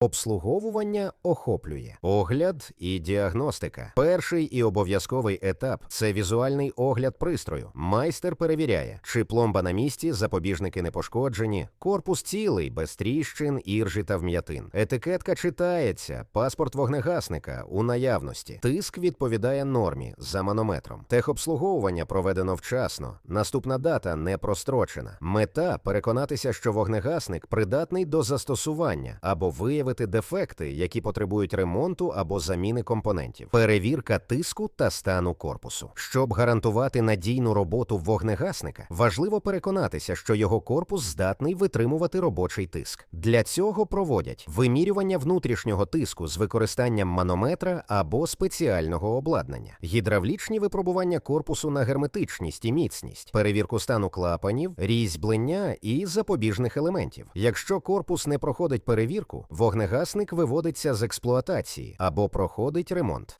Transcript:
Обслуговування охоплює огляд і діагностика. Перший і обов'язковий етап це візуальний огляд пристрою. Майстер перевіряє, чи пломба на місці, запобіжники не пошкоджені, корпус цілий, без тріщин, іржі та вм'ятин. Етикетка читається, паспорт вогнегасника у наявності. Тиск відповідає нормі за манометром. Техобслуговування проведено вчасно. Наступна дата не прострочена. Мета переконатися, що вогнегасник придатний до застосування або виявити дефекти, які потребують ремонту або заміни компонентів. Перевірка тиску та стану корпусу. Щоб гарантувати надійну роботу вогнегасника, важливо переконатися, що його корпус здатний витримувати робочий тиск. Для цього проводять вимірювання внутрішнього тиску з використанням манометра або спеціального обладнання, гідравлічні випробування корпусу на герметичність і міцність, перевірку стану клапанів, різьблення і запобіжних елементів. Якщо корпус не проходить перевірку, вогнегасник виводиться з експлуатації або проходить ремонт.